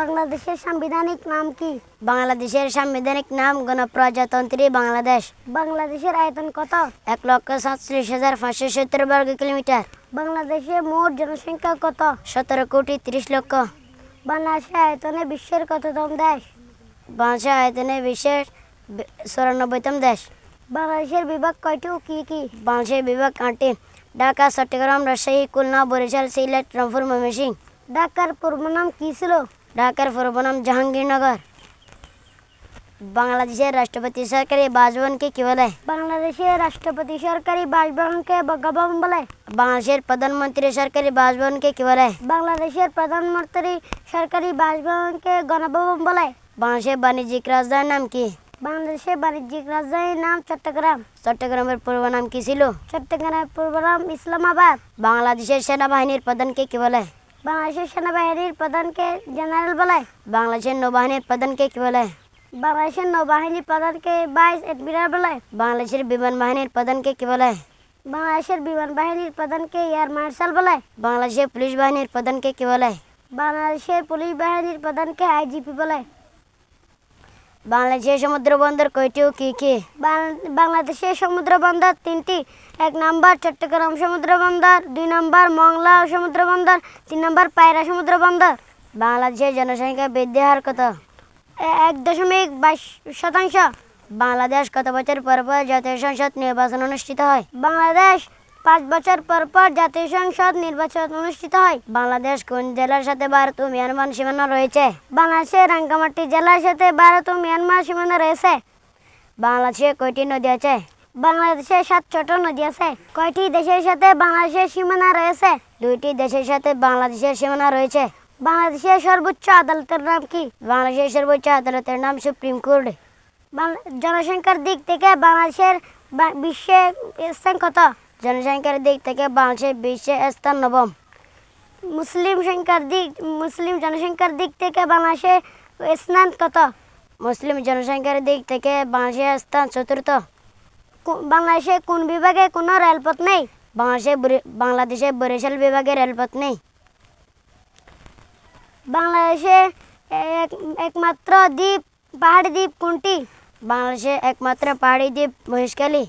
বাংলাদেশের সাংবিধানিক নাম কি? বাংলাদেশের সাংবিধানিক নাম গণপ্রজাতন্ত্রী বাংলাদেশ। বাংলাদেশের আয়তন কত? এক লক্ষ সাতচল্লিশ হাজার পাঁচশো সত্তর বর্গ কিলোমিটার। বাংলাদেশে মোট জনসংখ্যা কত? সতেরো কোটি তিরিশ লক্ষ। বাংলাদেশের আয়তনে বিশ্বের কততম দেশ? বাংলাদেশের আয়তনে বিশ্বের চুরানব্বইতম দেশ। বাংলাদেশের বিভাগ কয়টি ও কি কি? বাংলাদেশের বিভাগ আটটি। ঢাকা চট্টগ্রাম রাজশাহী খুলনা বরিশাল সিলেট রংপুর ময়মনসিংহ। ঢাকার পূর্ব নাম কি ছিল? ঢাকার পূর্বনাম জাহাঙ্গীরনগর। বাংলাদেশের রাষ্ট্রপতি সরকারি বাসভবনকে কি বলে? বাংলাদেশের রাষ্ট্রপতি সরকারি বাসভবনকে বঙ্গভবন বলে। বাংলাদেশের প্রধানমন্ত্রী সরকারি বাসভবনকে কি বলে? বাংলাদেশের প্রধানমন্ত্রী সরকারি বাসভবনকে গণভবন বলে। বাংলাদেশের বাণিজ্যিক রাজধানীর নাম কি? বাংলাদেশের বাণিজ্যিক রাজধানীর নাম চট্টগ্রাম। চট্টগ্রামের পূর্ব নাম কি ছিল? চট্টগ্রামের পূর্ব নাম ইসলামাবাদ। বাংলাদেশের সেনাবাহিনীর প্রধানকে কি বলে? বাংলাদেশের সেনাবাহিনীর প্রধানকে জেনারেল বলে বাংলাদেশের নৌবাহিনীর প্রধানকে কি বলে বাংলাদেশের নৌবাহিনীর প্রধানকে ভাইস এডমিরাল বলে বাংলাদেশের বিমান বাহিনীর প্রধানকে কি বলে বাংলাদেশের বিমান বাহিনীর প্রধানকে এয়ার মার্শাল বলে বাংলাদেশের পুলিশ বাহিনীর প্রধানকে কি বলে বাংলাদেশের পুলিশ বাহিনীর প্রধানকে আইজিপি বলে বাংলাদেশের সমুদ্র বন্দর কয়টি ও কি কি? বাংলাদেশের সমুদ্র বন্দর তিনটি। এক নম্বর চট্টগ্রাম সমুদ্র বন্দর দুই নম্বর মংলা সমুদ্র বন্দর তিন নম্বর পায়রা সমুদ্র বন্দর বাংলাদেশের জনসংখ্যা বৃদ্ধি হার কত? এক দশমিক বাইশ শতাংশ। বাংলাদেশ কত বছর পর পর জাতীয় সংসদ নির্বাচন অনুষ্ঠিত হয়। বাংলাদেশ পাঁচ বছর পর পর জাতীয় সংসদ নির্বাচন অনুষ্ঠিত হয়। বাংলাদেশ কোন জেলার সাথে ভারত ও মিয়ানমার সীমানা রয়েছে? বাংলাদেশের রাঙ্গামাটি জেলার সাথে ভারত ও মিয়ানমার সীমানা রয়েছে। বাংলাদেশে কয়টি নদী আছে? বাংলাদেশে সাত ছোট নদী আছে। কয়টি দেশের সাথে বাংলাদেশের সীমানা রয়েছে? দুইটি দেশের সাথে বাংলাদেশের সীমানা রয়েছে। বাংলাদেশের সর্বোচ্চ আদালতের নাম কি? বাংলাদেশের সর্বোচ্চ আদালতের নাম সুপ্রিম কোর্ট। জনসংখ্যার দিক থেকে বাংলাদেশের বিশ্বে স্থান কত? জনসংখ্যার দিক থেকে বাংলাদেশের বিশ্বে স্থান নবম। মুসলিম সংখ্যার দিক, মুসলিম জনসংখ্যার দিক থেকে বাংলাদেশে স্থান কত? মুসলিম জনসংখ্যার দিক থেকে বাংলাদেশের স্থান চতুর্থ। বাংলাদেশে কোন বিভাগে কোনো রেলপথ নেই? বাংলাদেশে বাংলাদেশে বরিশাল বিভাগে রেলপথ নেই। বাংলাদেশে এক- একমাত্র দ্বীপ, পাহাড়ি দ্বীপ কোনটি? বাংলাদেশে একমাত্র পাহাড়ি দ্বীপ মহেশখালী।